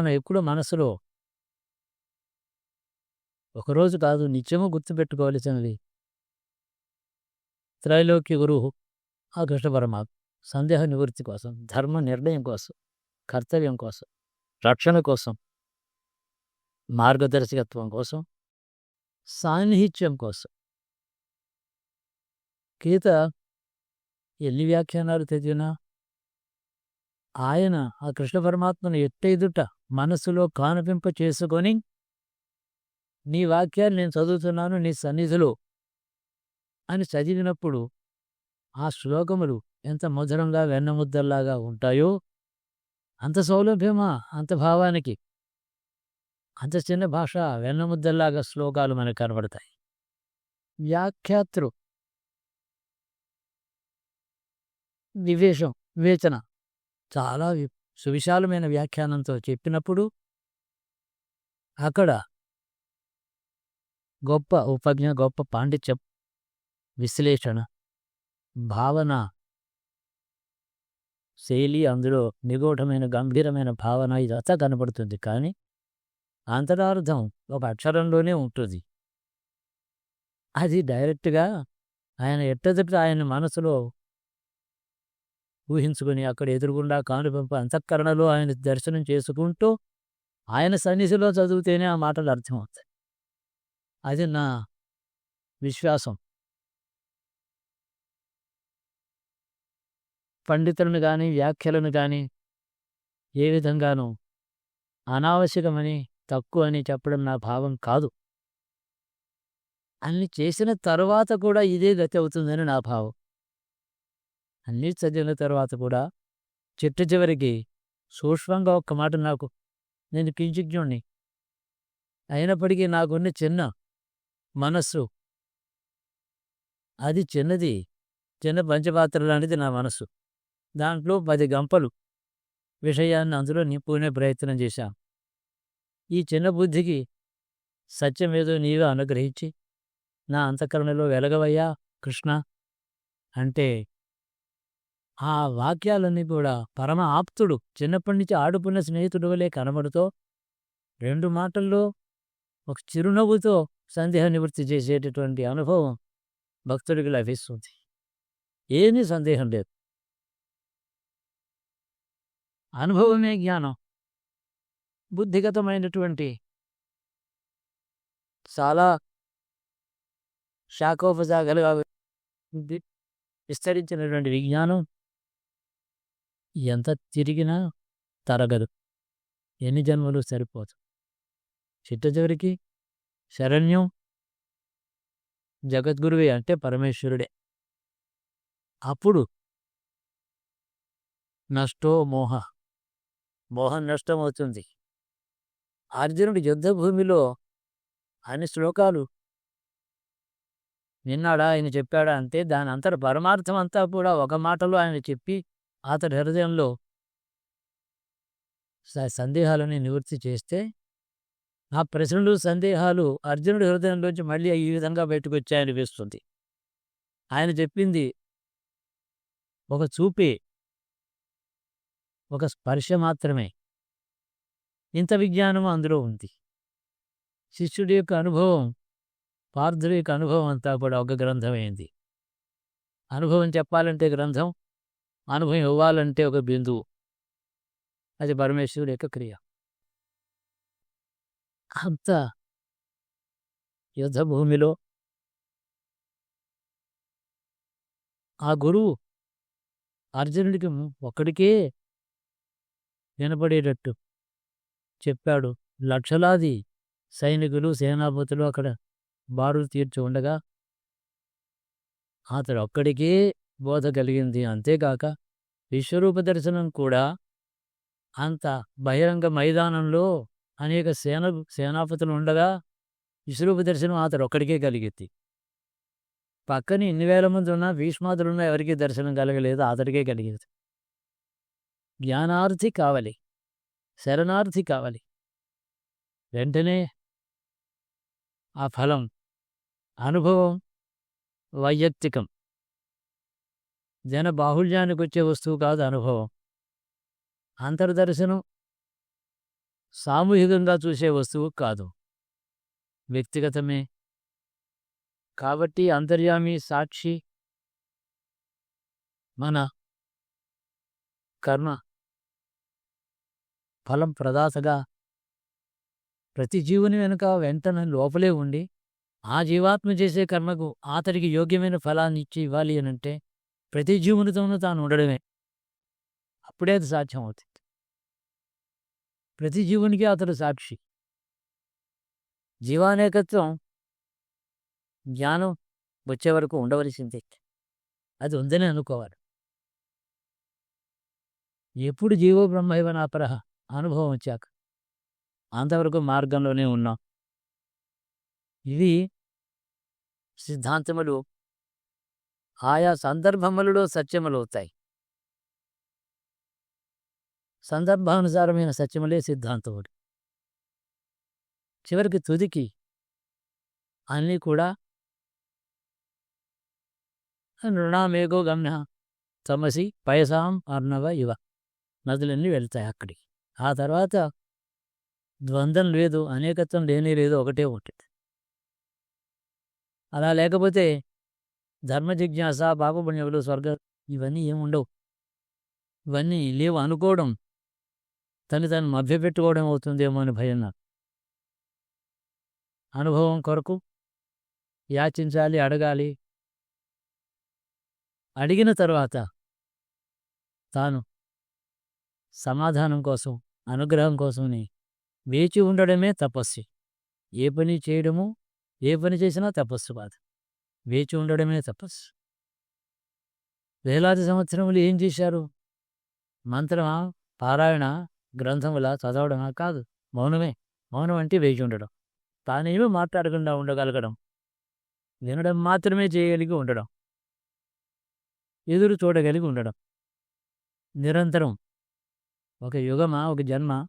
మనం ఎప్పుడూ మనసులో ఒకరోజు కాదు నిత్యము గుర్తుపెట్టుకోవలసినది త్రైలోక్య గురువు ఆ కృష్ణ పరమాత్మ సందేహ నివృత్తి కోసం ధర్మ నిర్ణయం కోసం కర్తవ్యం కోసం రక్షణ కోసం మార్గదర్శకత్వం కోసం సాన్నిహిత్యం కోసం. గీత ఎన్ని వ్యాఖ్యానాలు చదివినా ఆయన ఆ కృష్ణ పరమాత్మను ఎట్టెదుట మనసులో కానపింప చేసుకొని నీ వాక్యాన్ని నేను చదువుతున్నాను నీ సన్నిధిలో అని చదివినప్పుడు ఆ శ్లోకములు ఎంత మధురంగా వెన్నముద్దల్లాగా ఉంటాయో అంత సౌలభ్యమా అంత భావానికి? అంత చిన్న భాష వెన్నముద్దల్లాగా శ్లోకాలు మనకు కనబడతాయి. వ్యాఖ్యాతృ. వివేషం వివేచన. చాలా సువిశాలమైన వ్యాఖ్యానంతో చెప్పినప్పుడు అక్కడ గొప్ప ఉపజ్ఞ గొప్ప పాండిత్య విశ్లేషణ భావన శైలి అందులో నిగూఢమైన గంభీరమైన భావన ఇదంతా కనబడుతుంది. కానీ అంతరార్థం ఒక అక్షరంలోనే ఉంటుంది. అది డైరెక్ట్గా ఆయన ఎట్టదట ఆయన మనసులో ఊహించుకుని అక్కడ ఎదురుగుండా కానుపంప అంతఃకరణలో ఆయన దర్శనం చేసుకుంటూ ఆయన సన్నిధిలో చదివితేనే ఆ మాటలు అర్థమవుతాయి. అది నా విశ్వాసం. పండితులను కానీ వ్యాఖ్యలను కానీ ఏ విధంగానూ అనావశ్యకమని తక్కువ అని చెప్పడం నా భావం కాదు. అన్ని చేసిన తరువాత కూడా ఇదే గతి అవుతుందని నా భావం. అన్నీ చదివిన తర్వాత కూడా చిట్ట చివరికి సూక్ష్మంగా ఒక్క మాట నాకు నేను కించిజ్ఞుణ్ణి అయినప్పటికీ నాకున్న చిన్న మనస్సు అది చిన్నది చిన్న పంచపాత్ర లాంటిది నా మనస్సు. దాంట్లో పది గంపలు విషయాన్ని అందులో నింపుకునే ప్రయత్నం చేశాం. ఈ చిన్న బుద్ధికి సత్యం ఏదో నీవే అనుగ్రహించి నా అంతఃకరణలో వెలగవయ్యా కృష్ణ అంటే ఆ వాక్యాలన్నీ కూడా పరమ ఆప్తుడు చిన్నప్పటి నుంచి ఆడుకున్న స్నేహితుడు వలె కనబడుతో రెండు మాటల్లో ఒక చిరునవ్వుతో సందేహ నివృత్తి చేసేటటువంటి అనుభవం భక్తుడికి లభిస్తుంది. ఏమీ సందేహం లేదు. అనుభవమే జ్ఞానం. బుద్ధిగతమైనటువంటి చాలా శాఖోపశాఖలుగా విస్తరించినటువంటి విజ్ఞానం ఎంత తిరిగినా తరగదు. ఎన్ని జన్మలు సరిపోదు. చిట్ట చివరికి శరణ్యం జగద్గురువే అంటే పరమేశ్వరుడే. అప్పుడు నష్టో మోహ. మోహం నష్టమవుతుంది. అర్జునుడి యుద్ధభూమిలో అన్ని శ్లోకాలు విన్నాడా? ఆయన చెప్పాడా? అంటే దాని అంతర పరమార్థం అంతా కూడా ఒక మాటలో ఆయన చెప్పి అతడి హృదయంలో స- సందేహాలని నివృత్తి చేస్తే ఆ ప్రశ్నలు సందేహాలు అర్జునుడి హృదయంలోంచి మళ్ళీ ఈ విధంగా బయటకు వచ్చాయనిపిస్తుంది ఆయన చెప్పింది ఒక చూపే ఒక స్పర్శ మాత్రమే. ఇంత విజ్ఞానం అందులో ఉంది. శిష్యుడి యొక్క అనుభవం పార్థుడి యొక్క అనుభవం అంతా కూడా ఒక గ్రంథమైంది. అనుభవం చెప్పాలంటే గ్రంథం అనుభవం ఇవ్వాలంటే ఒక బిందువు. అది పరమేశ్వరుడు యొక్క క్రియ. అంత యుద్ధభూమిలో ఆ గురువు అర్జునుడికి ఒక్కడికే వినపడేటట్టు చెప్పాడు. లక్షలాది సైనికులు సేనాపతులు అక్కడ బారులు తీర్చి ఉండగా అతడు ఒక్కడికే బోధ కలిగింది. అంతేకాక విశ్వరూప దర్శనం కూడా అంత బహిరంగ మైదానంలో అనేక సేన సేనాపతులు ఉండగా విశ్వరూప దర్శనం అతడు ఒక్కడికే కలిగింది. పక్కన ఇన్ని వేల మంది ఉన్నా భీష్మాదులున్నా ఎవరికీ దర్శనం కలగలేదు అతడికే కలిగింది. జ్ఞానార్థి కావాలి. శరణార్థి కావాలి. వెంటనే ఆ ఫలం అనుభవం వైయక్తికం జన బాహుళ్యానికి వచ్చే వస్తువు కాదు అనుభవం. అంతర్దర్శనం సామూహికంగా చూసే వస్తువు కాదు. వ్యక్తిగతమే. కాబట్టి అంతర్యామి సాక్షి మన కర్మ ఫలం ప్రదాతగా ప్రతి జీవుని వెనుక వెంటనే లోపలే ఉండి ఆ జీవాత్మ చేసే కర్మకు అతడికి యోగ్యమైన ఫలాన్ని ఇచ్చి ఇవ్వాలి అని అంటే ప్రతి జీవునితోనూ తాను ఉండడమే. అప్పుడే అది సాధ్యం అవుతుంది ప్రతి జీవునికి అతడు సాక్షి. జీవానేకత్వం జ్ఞానం వచ్చే వరకు ఉండవలసిందే. అది ఉందని అనుకోవాలి. ఎప్పుడు జీవో బ్రహ్మైవ నాపరహ అనుభవం వచ్చాక అంతవరకు మార్గంలోనే ఉన్నాం. ఇవి సిద్ధాంతములు ఆయా సందర్భములలో సత్యములవుతాయి. సందర్భానుసారమైన సత్యములే సిద్ధాంతముడు చివరికి తుదికి అన్నీ కూడా నృణామేఘో గమ్య తమసి పయసాం అర్ణవ ఇవ నదులన్నీ వెళ్తాయి అక్కడికి ఆ తర్వాత ద్వంద్వం లేదు అనేకత్వం లేని లేదు ఒకటే ఉంటుంది. అలా లేకపోతే ధర్మ జిజ్ఞాస పాపపుణ్యములు స్వర్గ ఇవన్నీ ఏముండవు ఇవన్నీ లేవు అనుకోవడం తను తను మభ్యపెట్టుకోవడం అవుతుందేమో అని భయం నాకు. అనుభవం కొరకు యాచించాలి అడగాలి. అడిగిన తర్వాత తాను సమాధానం కోసం అనుగ్రహం కోసమని వేచి ఉండడమే తపస్సు. ఏ పని చేయడము ఏ పని చేసినా తపస్సు బాధ. వేచి ఉండడమే తపస్సు వేలాది సంవత్సరములు ఏం చేశారు? మంత్రమా పారాయణ గ్రంథములా చదవడమా? కాదు. మౌనమే. మౌనం అంటే వేచి ఉండడం. తానేమీ మాట్లాడకుండా ఉండగలగడం. వినడం మాత్రమే చేయగలిగి ఉండడం. ఎదురు చూడగలిగి ఉండడం. నిరంతరం. ఒక యుగమా ఒక జన్మ?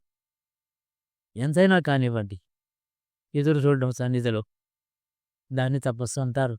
ఎంతైనా కానివ్వండి. ఎదురు చూడడం సన్నిధిలో. దాన్ని తపస్సు అంటారు.